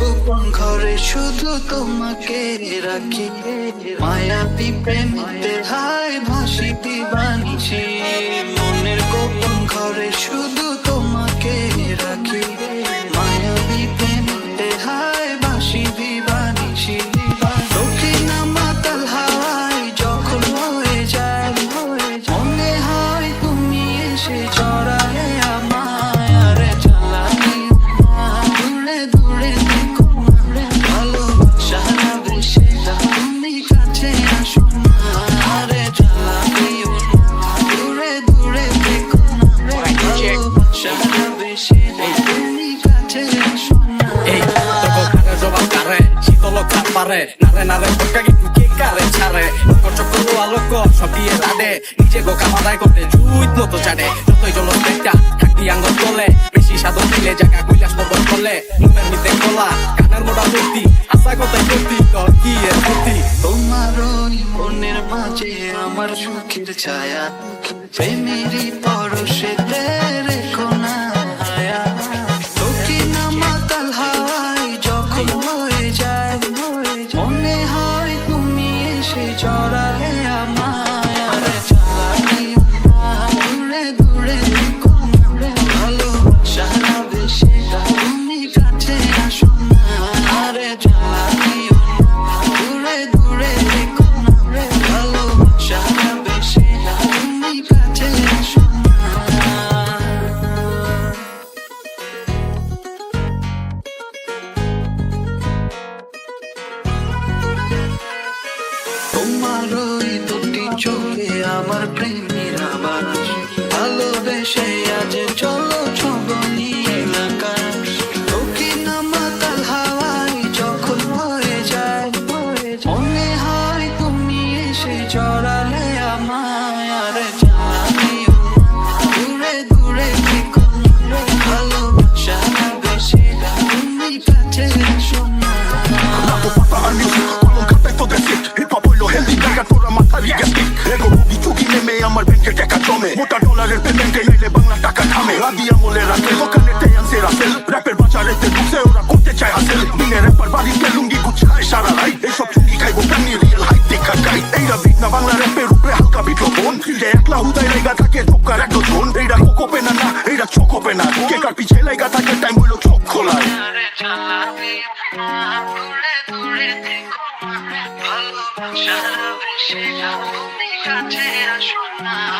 গোপন ঘরে শুধু তোমাকে রাখি। মায়াবী প্রেমিতে হায় ভাসি দিবানিছি পারে নারে নারে পটকা কিন্তু কে কারে ছাড়ে? চক্র আলোক সব দিয়ে রাডে নিজে গো কামাদায় করতে জুইত মতো চাড়ে। যতই জল তোলে। বেশি সাধন দিলে জায়গা কৈলাস বদল করলে। মুখের মিতে কলা কানের মোটা ভর্তি আশা তোর কি এর তোমার মনের মাঝে আমার সুখের ছায়া প্রেমেরই প্রেমের তুমি এসে জড়ালে আমায়। আরে জানি দূরে দূরে ভালোবাসা বেশি। তুমি কাছে আমার ব্যাংকে টাকা জমে মোটা ডলারের পেমেন্টে নাইলে বাংলা টাকা থামে। রাগি আমলে রাখে, দোকানে তেয়ান সেরা সেল র্যাপের বাজারেতে ঢুকছে, ওরা করতে চায় হাসেল। দিনে র্যাপার বাড়িতে লুঙ্গি গুছায় সারা রাইট এইসব চুঙ্গি খাইবো প্রাণী রিয়েল হাইট দেখা গাই এইরা বিট না বাংলা র্যাপের উপরে হালকা বোন। ফিল্ডে একলা হুদাই লাইগা থাকে, ধোকার এক জন এইরা কোকোপে না না, এইরা চোখোপে না। কে কার পিছে লাইগা থাকে টাইম হইল চোখ খোলায়। আরে চালাবি দূরে দূরে থেকো ভালোবাসা বেশি তুমি কাছে আসো। Bye.